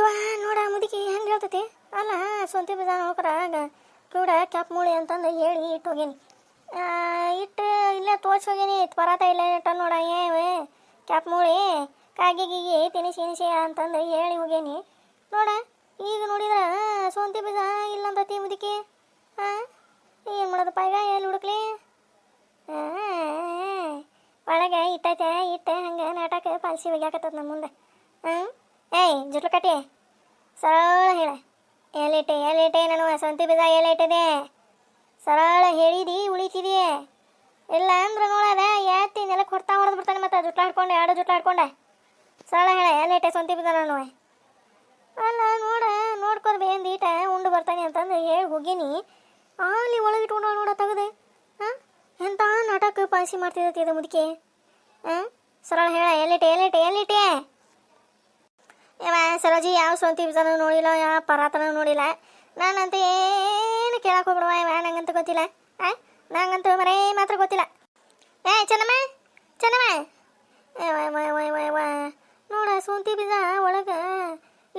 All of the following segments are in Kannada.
ಇವ ನೋಡ, ಮುದುಕಿ ಹೆಂಗೆ ಹೇಳ್ತೈತಿ? ಅಲ್ಲ, ಸ್ವಂತಿ ಬೀಜ ನೋಡ್ಕರ ಕೂಡ ಕ್ಯಾಪ್ ಮೂಳಿ ಅಂತಂದು ಹೇಳಿ ಇಟ್ಟು ಹೋಗೇನಿ. ಇಟ್ಟು ಇಲ್ಲೇ ತೋರ್ಸಿ ಹೋಗೇನಿ ಪರಾತ ಇಲ್ಲ ಇಟ್ಟ ನೋಡ ಏವೆ ಕ್ಯಾಪ್ ಮೂಳಿ, ಕಾಗಿ ಗೀಗಿ ತಿನಿಸಿ ತಿನಿಸಿ ಅಂತಂದು ಹೇಳಿ ಹೋಗೇನಿ. ನೋಡ, ಈಗ ನೋಡಿದ್ರ ಸ್ವಂತಿ ಬೀಜ ಇಲ್ಲ ಅಂತತಿ ಮುದುಕಿ? ಹಾಂ ಏನು ಮಾಡೋದಪ್ಪ ಈಗ, ಎಲ್ಲಿ ಹುಡುಕ್ಲಿ? ಒಳಗೆ ಇಟ್ಟೈತೆ, ಇಟ್ಟೆ, ಹಂಗೆ ನಾಟಕ ಪಾಲಿಸಿ ಒಗ್ಯಾಕತ್ತದ ನಮ್ಮ ಮುಂದೆ. ಹಾಂ ಏಯ್, ಜುಟ್ಲು ಕಟ್ಟಿ. ಸರಳ ಹೇಳ. ಎಲ್ಲಿಟ್ಟೆ ಎಲ್ಲಿಟ್ಟೆ ನಾನು ಸಂತಿ ಬೀಜ ಎಲ್ಲಿಟ್ಟಿದೆ ಸರಳ ಹೇಳಿದಿ ಉಳಿತಿದಿ ಇಲ್ಲ ಅಂದ್ರೆ ನೋಡದ ಯಾತಿ ನೆಲಕ್ಕೆ ಹೊಡ್ತಾ ಹೊಡೆದು ಬಿಡ್ತಾನೆ ಮತ್ತೆ ಜುಟ್ಲ ಹಿಡ್ಕೊಂಡೆ ಎರಡು ಜುಟ್ಲ ಹಿಡ್ಕೊಂಡೆ ಸರಳ ಹೇಳ ಎಲ್ಲಿಟ್ಟೆ ಸ್ವಂತಿ ಬೀಜ ನಾನು. ಅಲ್ಲ ನೋಡ ನೋಡ್ಕೋದ್ ಬೇಂದು ಈಟ, ಉಂಡು ಬರ್ತಾನೆ ಅಂತಂದು ಹೇಳಿ ಹೋಗೀನಿ. ಅಲ್ಲಿ ಒಳಗಿಟ್ಕೊಂಡು ನೋಡ ತೆಗೆದೆ. ಹಾಂ? ಎಂತ ನಾಟಕ ಪಾಸಿ ಮಾಡ್ತಿದ್ದತಿ ಇದು ಮುದುಕಿ. ಹಾಂ? ಸರಳ ಹೇಳ ಎಲ್ಲಿಟ್ಟೆ ಎಲ್ಲಿಟ್ಟೆ ಎಲ್ಲಿಟ್ಟೆ ಇವ ಸರೋಜಿ, ಯಾವ ಸ್ವಂತಿ ಬೀಜನೂ ನೋಡಿಲ್ಲ, ಯಾವ ಪರಾತನ ನೋಡಿಲ್ಲ. ನಾನಂತ ಏನು ಕೇಳಕ್ಕೆ ಹೋಗ್ಬಿಡುವ ಇವ ನಂಗಂತ ಗೊತ್ತಿಲ್ಲ. ಆ, ನಂಗಂತೂ ಮರೇ ಮಾತ್ರ ಗೊತ್ತಿಲ್ಲ. ಏ, ಚೆನ್ನಮ್ಮ ಚೆನ್ನಮ್ಮ. ನೋಡ ಸುಂತಿ ಬೀಜ ಒಳಗೆ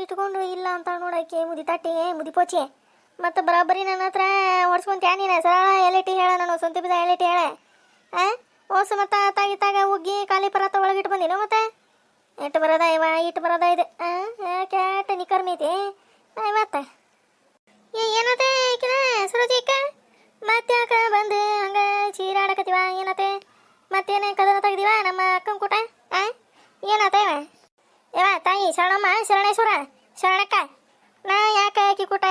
ಇಟ್ಕೊಂಡು ಇಲ್ಲ ಅಂತ ನೋಡಕ್ಕೆ ಮುದಿ ತಟ್ಟಿ, ಮುದಿ ಪೋಚಿ. ಮತ್ತು ಬರೋಬ್ಬರಿ ನನ್ನ ಹತ್ರ ಓಡಿಸ್ಕೊಂತ್ಯಾ ನೀನು? ಸರಳ ಎಲೆಟಿ ಹೇಳ ನಾನು, ಸ್ವಂತಿ ಬೀಜ ಎಲೆಟಿ ಹೇಳ. ಆ ಓಸು ಮತ್ತೆ ತಾಗಿತ್ತಾಗ ಉಗ್ಗಿ, ಖಾಲಿ ಪರಾತ ಒಳಗಿಟ್ಟು ಬಂದಿಲ್ಲ ಮತ್ತೆ? ಇಟ್ಟು ಬರೋದ ಇವ ಇಟ್ಟು ಬರೋದ ಇದು. ಕ್ಯಾಟ ನಿಕರ್ಮೈತಿ ಮತ್ತೆ ಏ ಏನತೆ ಈಕಿನ, ಸರೋಜಿ ಅಕ್ಕ? ಮತ್ತೆ ಯಾಕೆ ಬಂದು ಹಂಗ ಚೀರಾಡಕತ್ತೀವ ಏನತೆ ಮತ್ತೇನೆ ಕದನ ತೆಗ್ದಿವ ನಮ್ಮ ಅಕ್ಕನ ಕೂಟ? ಆ ಏನತ ಇವ? ಇವ, ತಾಯಿ ಶರಣಮ್ಮ, ಶರಣೇಶ್ವರ, ಶರಣಕ್ಕ. ನಾ ಯಾಕೆ ಆಕಿ ಕೂಟ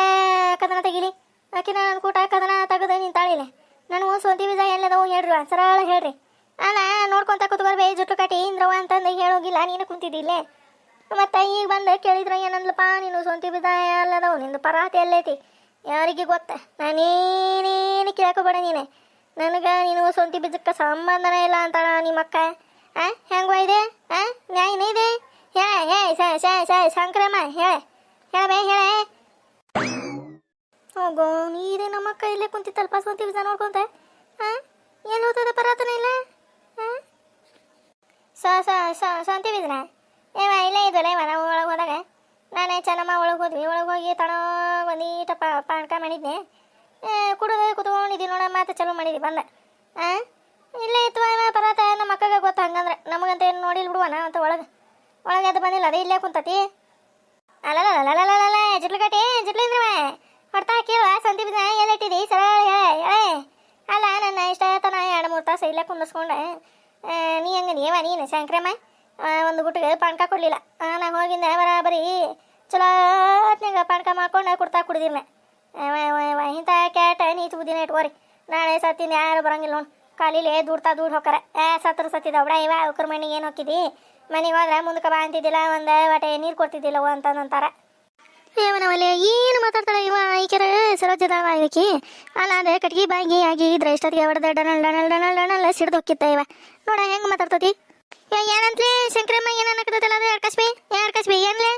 ಕದನ ತೆಗಿಲಿ? ಆಕಿ ನನ್ನ ಕೂಟ ಕದನ ತೆಗೆದು ನಿಂತಾಳಿಲ್ಲ ನಾನು ಸ್ವಂತಿ ಬೀಜ ಎಲ್ಲದವು ಹೇಳ್ರಿ, ಸರಳ ಹೇಳ್ರಿ. ಅಲ್ಲ ನೋಡ್ಕೊಂತ ಕೂತ್ಕೊಳ್ಬೇ, ಜುಟ್ಟು ಕಟ್ಟಿ ಇಂದ್ರವ ಅಂತಂದು ಹೇಳೋಗಿಲ್ಲ, ನೀನು ಕುಂತಿದ್ದಿಲ್ಲ ಮತ್ತೆ ಈಗ ಬಂದು ಕೇಳಿದ್ರ, ಏನಂದ್ಲಪ್ಪ, ನೀನು ಸ್ವಂತ ಬಿದ್ದಾಯ, ಅಲ್ಲದವು, ನಿಂದು ಪರಾತಿ ಎಲ್ಲೈತಿ ಯಾರಿಗೆ ಗೊತ್ತ? ನಾನೇನೇನು ಕೇಳ್ಕೊಬೇಡ ನೀನೆ. ನನಗೆ ನೀನು ಸ್ವಂತ ಬೀಜಕ್ಕೆ ಸಂಬಂಧನೇ ಇಲ್ಲ ಅಂತಾಳ ನಿಮ್ಮ ಅಕ್ಕ ಆ ಹೆಂಗ ಇದೆ? ಆ ನ್ಯಾಯನೇ ಇದೆ? ಹೇಳ ಹೇ ಶಂಕರಮ್ಮ, ಹೇಳ. ಹೇಳಬೇ, ಹೇಳ. ಹೋಗೋ ನೀರೇ ನಮ್ಮಕ್ಕ ಇಲ್ಲೇ ಕುಂತಿತ್ತಲ್ಪ ಸ್ವಂತ ಬಿದ್ದ ನೋಡ್ಕೊಂತ? ಆ ಏನು ಹೋಗ್ತದೆ ಪರಾತನ ಇಲ್ಲ ಆ ಸ ಸ ಸ ಏ ಬೀಜನ ಏವ ಇಲ್ಲೇ ಇದ್ವಲ್ಲ ಇವ ನಾವು ಒಳಗೆ ಹೋದಾಗ? ನಾನೇ ಚೆನ್ನಮ್ಮ ಒಳಗೆ ಹೋದ್ವಿ. ಒಳಗೆ ಹೋಗಿ ತಣ ಒಂದೀಟ ಪಾನಕ ಮಾಡಿದ್ನೆ. ಕುಡಿದು ಕುತ್ಕೊಂಡಿದ್ವಿ ನೋಡ ಮಾತು ಚಲೋ ಮಾಡಿದ್ವಿ, ಬಂದ. ಆ? ಇಲ್ಲೇ ಇತ್ತು ಪರಾತ, ನಮ್ಮ ಅಕ್ಕಗೆ ಗೊತ್ತ ಹಂಗಂದ್ರೆ. ನಮಗಂತ ಏನು ನೋಡಿಲ್ಲ ಬಿಡುವನ ಅಂತ ಒಳಗೆ. ಒಳಗೆ ಅದು ಬಂದಿಲ್ಲ, ಅದೇ ಇಲ್ಲೇ ಕುಂತತಿ. ಅಲ್ಲಲ್ಲ ಜಿಟ್ಲುಗಟ್ಟಿ ಜಿಟ್ಲಿಂದ್ರವ ಹೊಡ್ತಾ ಕೇಳುವ ಸಂತಿ ಬಿದ್ದ ಎಲ್ಲಿಟ್ಟಿದ್ದಿ ಸರಳ ಹೇಳ ಅಲ್ಲ, ನನ್ನ ಇಷ್ಟ ಆಯ್ತಾನ ಎರಡು ಮೂರು ತಾಸು ಇಲ್ಲೇ ಕುಂದಿಸ್ಕೊಂಡೆ ನೀ ಹಂಗೆ ನೀವ ನೀನು ಶಂಕ್ರಮ್ಮ ಒಂದು ಗುಟ್ಟಿಗೆ ಪಾನಕ ಕೊಡಲಿಲ್ಲ. ನಾನು ಹೋಗಿಂದ ಬರಾಬರಿ ಚಲೋ ಹೊತ್ನ್ಯಾಗ ಪಾನಕ ಮಾಡ್ಕೊಂಡು ಕುಡ್ತಾ ಕುಡಿದಿರ್ನೆ ಇಂಥ ಕ್ಯಾಟ ನೀ ತುದಿನ ಇಟ್ಕೋರಿ ನಾಳೆ ಸತ್ತಿನ ಯಾರು ಬರಂಗಿಲ್ಲ ನೋಡಿ. ಕಾಲಿಲೆ ದುಡ್ತಾ ದುಡ್ಡು ಹೋಗಾರ ಏ, ಸತ್ರ ಸತ್ತಿದ ಒಬ್ಡ ಇವ ಅವ್ರ ಮನೆಗೆ ಏನು ಹೋಗಿದ್ದಿ ಮನೆಗೆ ಹೋದ್ರೆ ಮುಂದಕ್ಕೆ ಬಾ ಅಂತಿದ್ದಿಲ್ಲ, ಒಂದು ಒಟ್ಟೆ ನೀರು ಕೊಡ್ತಿದ್ದಿಲ್ಲವೋ ಅಂತಂದಂತಾರ. ಏವನವಲ್ಲ ಏನು ಮಾತಾಡ್ತಾಳೆ ಇವ? ಈಕೆರ ಸರೋಜದಾವ ಇದಕ್ಕೆ? ಅಲ್ಲ ಅದೇ ಕಟ್ಗಿ ಬಾಗಿ ಆಗಿ ಇದ್ರೆ ಇಷ್ಟೊತ್ತಿಗೆ ಹೊಡೆದ ಡನಲ್ ಡನಲ್ ಡನಲ್ ಡನಲ್ ಸಿಡ್ದು ಹೋಗಿತ್ತ ಇವ. ನೋಡ, ಹೆಂಗ್ ಮಾತಾಡ್ತತಿ? ಏನಂತ್ಲೆ? ಶಂಕರಮ್ಮ ಏನ್ ಅನ್ನಕತ್ತಲ್ಲ ಅದು ಎಡ್ಕಸ್ಬಿ ಎಡ್ಕಸ್ಬಿ ಏನ್ಲೆ?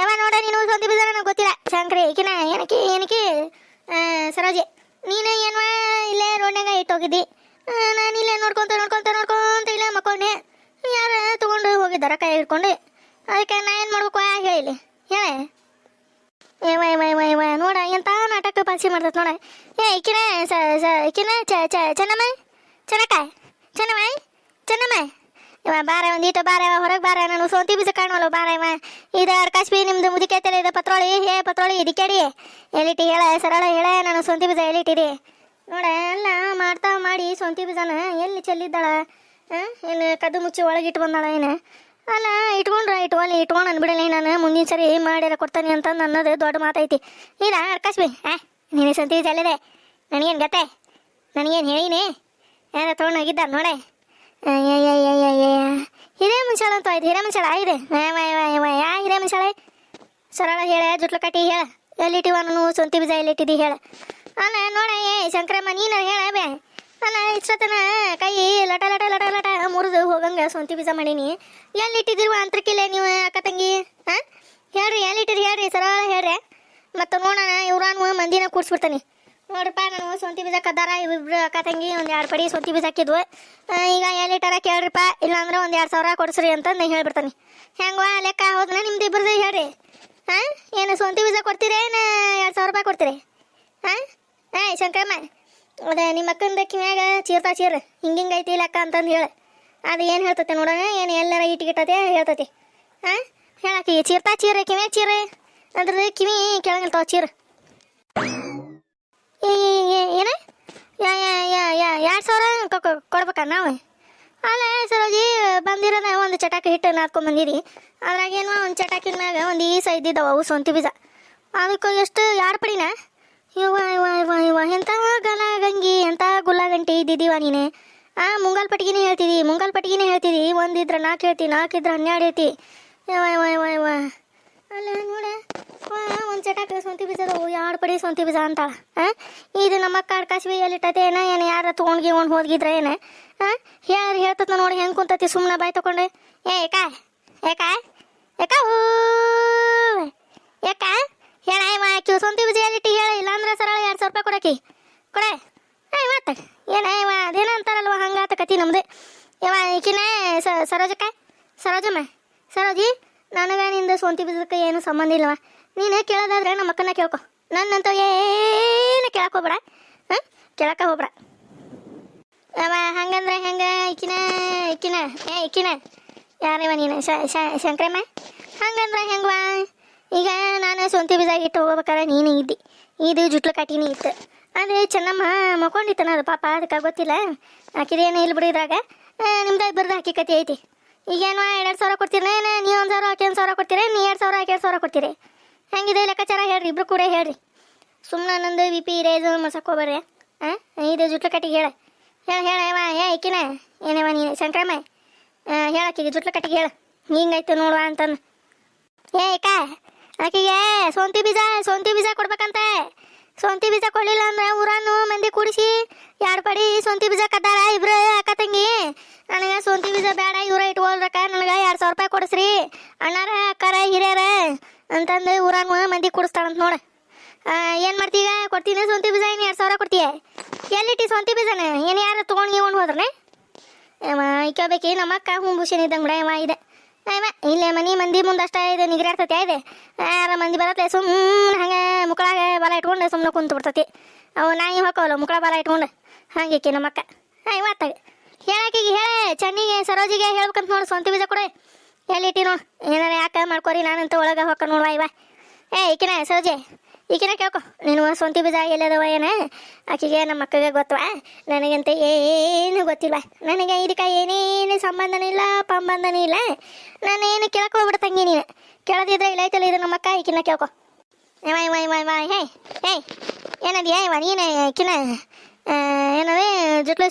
ಯಾವ ನೋಡ, ನೀನು ಸೊಂದಿ ಬಿದ್ದ ನನಗೆ ಗೊತ್ತಿಲ್ಲ. ಶಂಕರಿ, ಈಕಿನ ಏನಕ್ಕೆ ಏನಕ್ಕೆ? ಸರೋಜಿ, ನೀನು ಏನ್ವ ಇಲ್ಲೇ ರೋಡ್ನಾಗ ಇಟ್ಟೋಗಿದ್ದಿ ನಾನು ಇಲ್ಲೇ ನೋಡ್ಕೊಂತ ನೋಡ್ಕೊಂತ ನೋಡ್ಕೊಂತ ಇಲ್ಲೇ ಮಕ್ಕೊಂಡೆ. ಯಾರು ತಗೊಂಡು ಹೋಗಿದ್ದಾರ? ಕೈ ಹಿಡ್ಕೊಂಡು. ಅದಕ್ಕೆ ನಾ ಏನು ಮಾಡ್ಬೇಕು ಹೇಳಿ. ಹೇಳೆ. ಏ ವೈ ವೈ ವೈ ವೈ ನೋಡ ಎಂತ ನಾಟಕ ಪಾಲ್ಸಿ ಮಾಡ್ತೈತೆ ನೋಡ ಏ ಇಕಿನ ಸ ಸ ಇಕಿನ ಚ ಚ ಚೆನ್ನಮ್ಮ ಚೆನ್ನಕ್ಕ ಚೆನ್ನಮ್ಮ ಚೆನ್ನಮ್ಮ ಇವ ಬಾರ ಒಂದೀಟ ಬಾರ ಹೊರಗೆ ಬಾರ ನಾನು ಸೋಂತಿ ಬೀಜ ಕಾಣೋಲ್ಲ ಬಾರ ಇವ ಇದು ಅರ್ಕಾಶ್ಬಿ ನಿಮ್ದು ಮುದಿಕೈತಲ್ಲ ಇದು ಪತ್ರೋಳಿ ಹೇ ಪತ್ರೋಳಿ ಇದಕ್ಕೆಡಿ ಎಲ್ಲಿಟ್ಟಿ ಹೇಳ ಸರಳ ಹೇಳ ನಾನು ಸೊಂತಿ ಬೀಜ ಎಲ್ಲಿಟ್ಟಿರಿ ನೋಡ ಎಲ್ಲ ಮಾಡ್ತಾ ಮಾಡಿ ಸೊಂತಿ ಬೀಜನ ಎಲ್ಲಿ ಚೆಲ್ಲಿದ್ದಾಳ ಏನು ಕದ್ದು ಮುಚ್ಚಿ ಒಳಗಿಟ್ಟು ಬಂದಾಳ ಏನು ಅಲ್ಲ, ಇಟ್ಕೊಂಡ್ರ, ಇಟ್ಕೊಳ್ಳಿ, ಇಟ್ಕೊಂಡು ಅನ್ಬಿಡಲಿ ನಾನು. ಮುಂದಿನ ಸರಿ ಮಾಡಿರ ಕೊಡ್ತಾನೆ ಅಂತ ನನ್ನದು ದೊಡ್ಡ ಮಾತೈತಿ. ಇಲ್ಲ ಅಡ್ಕಸ್ಬಿ ಆ, ನೀನು ಸಂತಿ ಜಲ್ಲಿದೆ ನನಗೇನು ಗತೆ? ನನಗೇನು ಹೇಳಿನಿ? ಯಾರ ತೊಗೊಂಡು ಹೋಗಿದ್ದ ನೋಡೆ? ಹಿರೇ ಮುಂಚಾಳ ಅಂತ ಆಯ್ತು ಹಿರೇ ಮುಂಚಾಳ ಇದೆ ಯಾ ಹಿರೇ ಮುಂಚಾಳ ಸರಳ ಹೇಳ, ಜುಟ್ಲು ಕಟ್ಟಿ ಹೇಳ. ಎಲ್ಲಿಟ್ಟಿವ ನಾನು ಸೊಂತಿ ಬೀಜ ಎಲ್ಲಿಟ್ಟಿದ್ದಿ ಹೇಳ. ಅಲ್ಲ, ನೋಡ, ಏ, ಶಂಕರಮ್ಮ, ನೀನು ಹೇಳ ಬೇ. ಅಲ್ಲ ಇಷ್ಟತನ ಕೈ ಲಟ ಲಟ ಹೋಗಂಗ ಸ್ವಂತ ಬೀಜ ಮಾಡೀನಿ. ಎಲ್ಲಿ ಎಲ್ಲಿಟ್ಟಿದಿರುವ ಅಂತರ್ಕಿಲ್ಲ ನೀವು ಅಕ್ಕ ತಂಗಿ? ಹಾಂ? ಹೇಳ್ರಿ ಎಲ್ಲಿಟ್ಟಿರಿ ಹೇಳ್ರಿ, ಸರಳ ಹೇಳ್ರಿ. ಮತ್ತು ನೋಡೋಣ, ಇವ್ರಾನು ಮಂದಿನ ಕೂಡ್ಸ್ಬಿಡ್ತಾನೆ. ನೋಡ್ರಪ್ಪ, ನಾನು ಸ್ವಂತ ಬೀಜ ಕದ್ದಾರ ಇಬ್ರು ಅಕ್ಕ ತಂಗಿ, ಒಂದು ಎರಡು ಪಡಿ ಸ್ವಂತ ಬೀಜ ಹಾಕಿದ್ವು. ಈಗ ಈಗ ಎಲ್ಲಿಟ್ಟಾರ ಕೇಳ್ರಿಪ್ಪ, ಇಲ್ಲಾಂದ್ರೆ ಒಂದು ಎರಡು ಸಾವಿರ ಕೊಡ್ಸ್ರಿ ಅಂತ ನಾನು ಹೇಳ್ಬಿಡ್ತಾನೆ. ಹೆಂಗ ಲೆಕ್ಕ ಹೋದ್ನ ನಿಮ್ದು ಇಬ್ಬರದ್ದು ಹೇಳ್ರಿ. ಹಾಂ? ಏನು ಸ್ವಂತ ಬೀಜ ಕೊಡ್ತೀರಿ, ಏನು ಎರಡು ಸಾವಿರ ರೂಪಾಯಿ ಕೊಡ್ತೀರಿ? ಹಾಂ? ಹಾಂ ಶಂಕರಮ್ಮ, ಅದೇ ನಿಮ್ಮ ಅಕ್ಕಂದ ಕಿವ್ಯಾಗ ಚೀರ್ತಾ ಚೀರ್ ಹಿಂಗೆ ಐತಿ ಲೆಕ್ಕ ಅಂತಂದು ಹೇಳು. ಅದು ಏನು ಹೇಳ್ತತೆ ನೋಡೋಣ, ಏನು ಎಲ್ಲಾರ ಇಟ್ಗಿಟ್ಟತೆ ಹೇಳ್ತತಿ. ಹಾಂ ಹೇಳಕ್ಕೆ, ಚೀರ್ತಾ ಚೀರ ಕಿವಿ ಚೀರ ಅದ್ರ ಕಿವಿ ಕೆಳಗಿಲ್ತಾವ ಚೀರ. ಏನ? ಎರಡು ಸಾವಿರ ಕೊಡ್ಬೇಕ ನಾವು? ಅಲ್ಲ ಸರೋಜಿ ಬಂದಿರೋದ ಒಂದು ಚಟಾಕಿ ಹಿಟ್ಟು ನಾದ್ಕೊಂಡ್ ಬಂದಿರಿ ಅದ್ರಾಗೇನು ಒಂದು ಚಟಾಕಿ ಒಂದು ಈಸ ಇದ್ದಿದ್ದಾವೆ ಅವು ಸೊಂತಿ ಬೀಜ. ಅದಕ್ಕೆ ಎಷ್ಟು, ಯಾರು ಪಡಿನ? ಇವ ಇವ ಇವ ಎಂಥ ಗಲ ಗಂಗಿ ಎಂಥ ಗಂಟಿ ಇದ್ದಿದ್ದೀವ ನೀನೆ. ಆ, ಮುಂಗಾಲ್ ಪಟ್ಟಿಗೆನೇ ಹೇಳ್ತಿದಿ ಮುಂಗಾಲ್ ಪಟ್ಟಿಗೆನೇ ಹೇಳ್ತಿದಿ ಒಂದಿದ್ರೆ ನಾಲ್ಕು ಹೇಳ್ತಿ ಇದ್ರೆ ಹನ್ನೆರಡು ಹೇಳ್ತಿ. ಅಲ್ಲ, ನೋಡ. ಒಂದು ಚಟಾಕ ಸ್ವಂತಿ ಬೀಜದವು ಎರಡು ಪಡಿ ಸೊಂತಿ ಬೀಜ ಅಂತಾಳ ಹಾಂ ಇದು ನಮ್ಮ ಅಕ್ಕ ಕಸಿವಿ ಎಲ್ಲಿಟ್ಟತೆ ಏನ? ಏನು ಯಾರ ತೊಗೊಂಡು ಗೀಗೊಂಡು ಹೋದ್ಗಿದ್ರೆ ಏನ? ಹಾಂ ಹೇಳಿ ಹೇಳ್ತದ ನೋಡಿ ಹೆಂಗೆ ಕುಂತತಿ? ಸುಮ್ಮನೆ ಬಾಯ್ ತಗೊಂಡು ಏ, ಏಕಾ ಏಕಾ ಏಕಾ ಏಕಾ, ಹೇಳ ಸ್ವಂತಿ ಬೀಜ ಎಲ್ಲಿಟ್ಟು ಹೇಳ? ಇಲ್ಲಾಂದ್ರೆ ಸರಳ ಎರಡು ಸಾವಿರ ರೂಪಾಯಿ ಕೊಡಕಿ. ಕೊಡೆ. ಏ ಮತ್ತೆ ಏನ ಇವ ಅದೇನ ಅಂತಾರಲ್ವ ಹಂಗಾತ ಕತಿ ನಮ್ದು. ಇವ ಈಕಿನ ಸರೋಜಕ್ಕ, ಸರೋಜಮ್ಮ, ಸರೋಜಿ, ನನಗ ನಿಂದ ಸೋಂತಿ ಬೀಜಕ್ಕೆ ಏನು ಸಂಬಂಧ ಇಲ್ಲವ. ನೀನು ಕೇಳೋದಾದ್ರೆ ನಮ್ಮ ಅಕ್ಕನ ಕೇಳ್ಕೊ. ನನ್ನಂತ ಏನು ಕೇಳಕ್ ಹೋಗ್ಬೇಡ. ಹಾಂ? ಕೇಳಕ್ಕೆ ಹೋಗ್ಬೇಡ. ಅವ ಹಂಗಂದ್ರೆ ಹೆಂಗ ಇಕ್ಕಿನ ಇಕ್ಕಿನ ಏ ಇಕಿನ ಯಾರಿವ ನೀನು? ಶಂಕ್ರಮ್ಮ? ಹಂಗಂದ್ರೆ ಹೆಂಗವ? ಈಗ ನಾನು ಸೊಂತಿ ಬೀಜ ಇಟ್ಟು ಹೋಗ್ಬೇಕಾರೆ ನೀನು ಇದ್ದಿ. ಇದು ಜುಟ್ಲು ಕಟ್ಟಿನಿ ಇತ್ತು. ಅದೇ ಚೆನ್ನಮ್ಮ ಮಕ್ಕೊಂಡಿತ್ತನ ಅದು ಪಾಪ ಅದಕ್ಕೆ ಗೊತ್ತಿಲ್ಲ. ಆಕಿದೇನು ಇಲ್ಲಿ ಬಿಡಿದ್ರಾಗ ನಿಮ್ದು ಬರ್ದು ಹಾಕಿ ಕತಿ ಐತಿ. ಈಗೇನು ಎರಡು ಸಾವಿರ ಕೊಡ್ತೀರಿ ನೀವು ಒಂದು ಸಾವಿರ ಹಾಕಿ ಒಂದು ಸಾವಿರ ಕೊಡ್ತೀರಿ, ನೀ ಎರಡು ಸಾವಿರ ಹಾಕಿ ಎರಡು ಸಾವಿರ ಕೊಡ್ತೀರಿ. ಹೆಂಗಿದೆ ಲೆಕ್ಕಾಚಾರ, ಹೇಳ್ರಿ, ಇಬ್ರು ಕೂಡ ಹೇಳ್ರಿ. ಸುಮ್ಮನೆ ನಂದು ವಿ ಪಿ ರೇಜು ಮಸಕ್ಕೋಬರ್ರಿ ಹಾಂ ಇದು ಜುಟ್ಲ ಕಟ್ಟಿಗೆ ಹೇಳ. ಹೇಳ ಹೇಳವ ಏ, ಇಕ್ಕಿನ. ಏನವ ನೀನು ಶಂಕರಮ್ಮ? ಹೇಳಕ್ಕಿಗೆ ಜುಟ್ಲ ಕಟ್ಟಿಗೆ ಹೇಳ. ಹಿಂಗಾಯ್ತು ನೋಡುವ ಅಂತಂದು. ಏ, ಅಕ್ಕ, ಆಕಿಗೆ ಸೋಂತಿ ಬೀಜ ಸೋಂತಿ ಬೀಜ ಕೊಡ್ಬೇಕಂತ. ಸೊಂತಿ ಬೀಜ ಕೊಡ್ಲಿಲ್ಲ ಅಂದ್ರೆ ಊರನ್ನು ಮಂದಿ ಕೂಡಿಸಿ ಎರಡು ಪಡಿ ಸೊಂತಿ ಬೀಜ ಕದ್ದಾರ ಇಬ್ರು ಅಕ್ಕ ತಂಗಿ? ನನಗೆ ಸೊಂತಿ ಬೀಜ ಬೇಡ, ಇವ್ರ ಇಟ್ಕೊಳ್ರಕ್ಕ. ನನಗೆ ಎರಡು ಸಾವಿರ ರೂಪಾಯಿ ಕೊಡಿಸ್ರಿ. ಅಣ್ಣಾರ, ಅಕ್ಕಾರ, ಹಿರಿಯರ ಅಂತಂದು ಊರನ್ನು ಮಂದಿ ಕೂಡಿಸ್ತಾಳಂತ ನೋಡ. ಏನು ಮಾಡ್ತೀಗ? ಕೊಡ್ತೀನಿ ಸೊಂತಿ ಬೀಜ ಏನು ಎರಡು ಸಾವಿರ ಕೊಡ್ತೀಯ? ಎಲ್ಲಿಟ್ಟಿ ಸೊಂತಿ ಬೀಜನ? ಏನು ಯಾರು ತೊಗೊಂಡು ಹೋದ್ರನೆ? ಇಕ್ಕೋಬೇಕಿ ನಮ್ಮ ಅಕ್ಕ ಹುಂಬುಷನ್ ಇದ್ದಂಗೆ ಬಿಡ ಇದೆ. ಇಲ್ಲೇ ಮನಿ ಮಂದಿ ಮುಂದಷ್ಟೇ ಇದೆ, ನಿಗ್ರಾಡ್ತತಿ, ಇದೆ. ಯಾರ ಮಂದಿ ಬರತ್ತೆ ಸುಮ್ಮನೆ ಹಂಗೆ ಮುಕ್ಕಳಾಗ ಬಾಲ ಇಟ್ಕೊಂಡು ಸುಮ್ಮನೆ ಕುಂತು ಬಿಡ್ತತಿ. ಅವು ನಾಯಿ ಹಾಕೋಲ್ಲ ಮುಕ್ಕಳ ಬಾಲ ಇಟ್ಕೊಂಡು. ಹಂಗೆ ನಮ್ಮ ಅಕ್ಕ ಹಾಂ ಮಾತಾಗ ಹೇಳಾಕಿಗೆ ಹೇಳ ಚೆನ್ನಿಗೆ ಸರೋಜಿಗೆ ಹೇಳ್ಬೇಕಂತ ನೋಡು, ಸ್ವಂತ ಬೀಜ ಕೊಡೆ. ಎಲ್ಲಿಟ್ಟಿ ನೋಡು ಏನಾರ ಯಾಕೆ ಮಾಡ್ಕೊರಿ, ನಾನಂತ ಒಳಗೆ ಹೋಕ ನೋಡುವ, ಇವ. ಏ, ಈಕಿನ, ಸರೋಜೆ. ಈಕಿನ ಕೇಳ್ಕೊ, ನೀನು ಸ್ವಂತಿ ಬೀಜ ಎಲ್ಲದವ ಏನ? ಆಕಿಗೆ ನಮ್ಮ ಅಕ್ಕಗೆ ಗೊತ್ತವ, ನನಗಂತ ಏನು ಗೊತ್ತಿಲ್ವ ನನಗೆ ಇದಕ್ಕೆ ಏನೇನು ಸಂಬಂಧನೂ ಇಲ್ಲ ಪಂಬಂಧನೂ ಇಲ್ಲ. ನಾನೇನು ಕೇಳಕ್ಕೆ ಹೋಗ್ಬಿಡ ತಂಗಿ ನೀನು. ಕೇಳದಿದ್ರೆ ಇಲ್ಲ ಐತಲ್ಲ ಇದು ನಮ್ಮ ಅಕ್ಕ ಈಕಿನ ಕೇಳ್ಕೊ ವೈ ವೈ ವೈ ವೈ, ಹೇ ಹೇ, ಏನದಿಯ, ಇವ, ನೀನು ಈಕಿನ? ಏನದೇ ಜುಟ್ಲು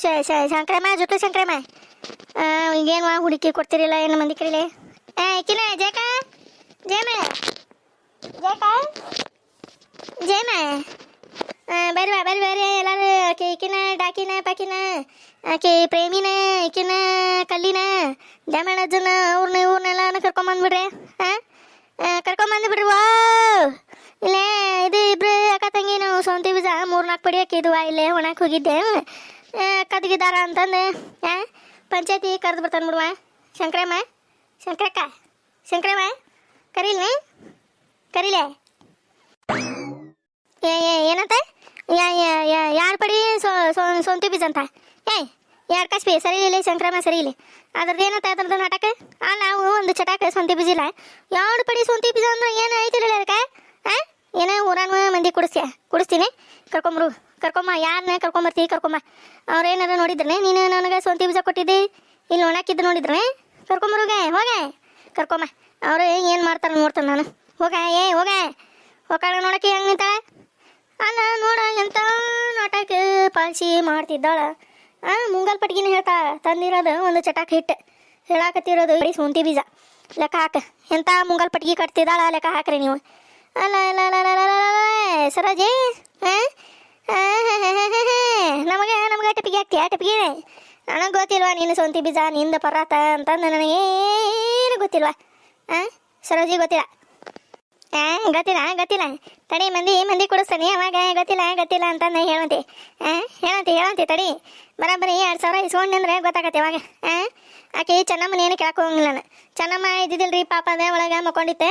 ಶಂಕ್ರಮ್ಮ ಜುಟ್ಲು ಶಂಕ್ರಮ್ಮ. ಈಗೇನು ಹುಡುಕಿ ಕೊಡ್ತಿರಿಲ್ಲ ಏನು ಮಂದಿ ಕರೀಲಿ ಏ, ಈಕಿನ ಜೇಕ ಜೇಮ ಜೇಕ ಜೇಮ ಬರ್ರಿ ಬಾ ಬರ್ರಿ ಬರ್ರಿ ಎಲ್ಲರೂ ಆಕೆ ಈಕಿನ ಡಾಕಿನ ಪಾಕಿನ ಆಕೆ ಪ್ರೇಮಿನ ಈಕಿನ ಕಲ್ಲಿನ ಡ್ಯಾಮಣ್ಣಜ್ಜನ ಅವ್ರನ್ನ ಇವ್ರನ್ನೆಲ್ಲ ಕರ್ಕೊಂಬಂದ್ಬಿಡ್ರಿ ಹಾಂ ಕರ್ಕೊಂಬಂದು ವಾ ಇಲ್ಲೇ ಇದು ಇಬ್ರು ಅಕ್ಕ ತಂಗಿ ನಾವು ಸೌಂತಿ ಬೀಜ ಮೂರ್ನಾಲ್ಕು ಪಡಿ ಹಾಕಿದ್ವಾ ಇಲ್ಲೇ ಒಣಕ್ಕೆ ಹೋಗಿದ್ದೆ ಕದ್ಗಿದಾರ ಅಂತಂದು ಹಾಂ ಪಂಚಾಯತಿ ಕರೆದು ಬರ್ತಾನೆ ಬಿಡುವ ಶಂಕರಮ್ಮ ಶಂಕರಕ್ಕ ಶಂಕರಮ್ಮ ಕರೀಲ್ನೇ ಕರೀಲೆ ಏ ಏ ಏನಂತ? ಯಾರು ಪಡಿ ಸೊಂತಿ ಬೀಜ ಅಂತ? ಏ ಯಾರು ಕಸ್ಬಿ ಸರಿ ಇಲ್ಲ ಸಂಕ್ರಮ ಸರಿ ಇಲ್ಲ. ಅದ್ರದ್ದು ಏನಂತ ಅದ್ರದ್ದು ನಾಟಕ? ಆ, ನಾವು ಒಂದು ಚಟಾಕ ಸೊಂತಿ ಬೀಜ ಇಲ್ಲ. ಎರಡು ಪಡಿ ಸೊಂತಿ ಬೀಜ ಅಂದ್ರೆ ಏನು ಐತಿರಲ್ಲ ಅದಕ್ಕೆ? ಆ, ಏನೋ ಊರಾನ ಮಂದಿ ಕುಡಿಸ್ತೀಯ ಕುಡಿಸ್ತೀನಿ. ಕರ್ಕೊಂಬರು. ಕರ್ಕೊಂಬ ಯಾರನ್ನ ಕರ್ಕೊಂಬರ್ತೀವಿ ಕರ್ಕೊಂಬ. ಅವ್ರು ಏನಾರ ನೋಡಿದ್ರೆ ನೀನು ನನಗೆ ಸೊಂತಿ ಬೀಜ ಕೊಟ್ಟಿದ್ದಿ? ಇಲ್ಲಿ ಒಣಾಕಿದ್ದು ನೋಡಿದ್ರೆ ಕರ್ಕೊಂಬರುಗೆ ಹೋಗೆ ಕರ್ಕೊಂಬ. ಅವ್ರು ಏನು ಮಾಡ್ತಾರೆ ನೋಡ್ತಾನೆ ನಾನು. ಹೋಗ, ಏ, ಹೋಗ. ಹೋಗ ನೋಡಕ್ಕೆ ಹೆಂಗೆ ನಿಂತಾಳೆ? ಅಲ್ಲ ನೋಡ ಎಂತ ನಾಟಕ ಪಾಲ್ಸಿ ಮಾಡ್ತಿದ್ದಾಳ. ಆ, ಮುಂಗಲ್ ಪಟ್ಗಿನ ಹೇಳ್ತಾ ತಂದಿರೋದು ಒಂದು ಚಟಾಕ್ ಹಿಟ್ಟು ಹೇಳಾಕತ್ತಿರೋದು ಬರೀ ಸೊಂತಿ ಬೀಜ. ಲೆಕ್ಕ ಹಾಕ. ಎಂತ ಮುಂಗಲ್ ಪಟ್ಗಿ ಕಟ್ತಿದ್ದಾಳ ಲೆಕ್ಕ ಹಾಕ್ರಿ ನೀವು. ಅಲ್ಲ ಅಲ್ಲ ಅಲ್ಲ ಸರೋಜಿ ನಮಗೆ ನಮಗೆ ಟಪಿಗೆ ಹಾಕ್ತೀಯ? ಟಪಿಗೆ ನನಗೆ ಗೊತ್ತಿಲ್ವಾ ನೀನು ಸೊಂತಿ ಬೀಜ, ನಿಂದ ಪರಾತ ಅಂತಂದು ನನಗೇನು ಗೊತ್ತಿಲ್ವಾ? ಹಾಂ ಸರೋಜಿ ಗೊತ್ತಿಲ್ಲ. ಗೊತ್ತಿಲ್ಲ ಗೊತ್ತಿಲ್ಲ. ತಡಿ, ಮಂದಿ ಮಂದಿ ಕೊಡಿಸ್ತಾನೆ. ಅವಾಗ ಗೊತ್ತಿಲ್ಲ ಗೊತ್ತಿಲ್ಲ ಅಂತಂದು ಹೇಳಂತೆ ಹೇಳಂತೆ ಹೇಳಂತಿ ತಡಿ. ಬರಾಬರಿ ಎರಡು ಸಾವಿರ ಇಸ್ಕೊಂಡು ಅಂದ್ರೆ ಗೊತ್ತಾಗತ್ತೆ ಅವಾಗ. ಆಕೆ ಚೆನ್ನಮ್ಮನ ಏನು ಕೇಳಕ್ಕೆ ನಾನು. ಚೆನ್ನಮ್ಮ ಇದ್ದಿದ್ದಿಲ್ರಿ, ಪಾಪ ಅದ ಒಳಗೆ ಮಕ್ಕೊಂಡಿತ್ತೆ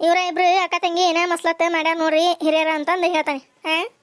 ಇವರ ಇಬ್ರು ಅಕ್ಕ ತಂಗಿ ಏನ ಮಸ್ಲತ್ತೆ ಮಾಡ್ಯಾರ ನೋಡ್ರಿ ಹಿರಿಯರ ಅಂತಂದು ಹೇಳ್ತಾನೆ. ಆ?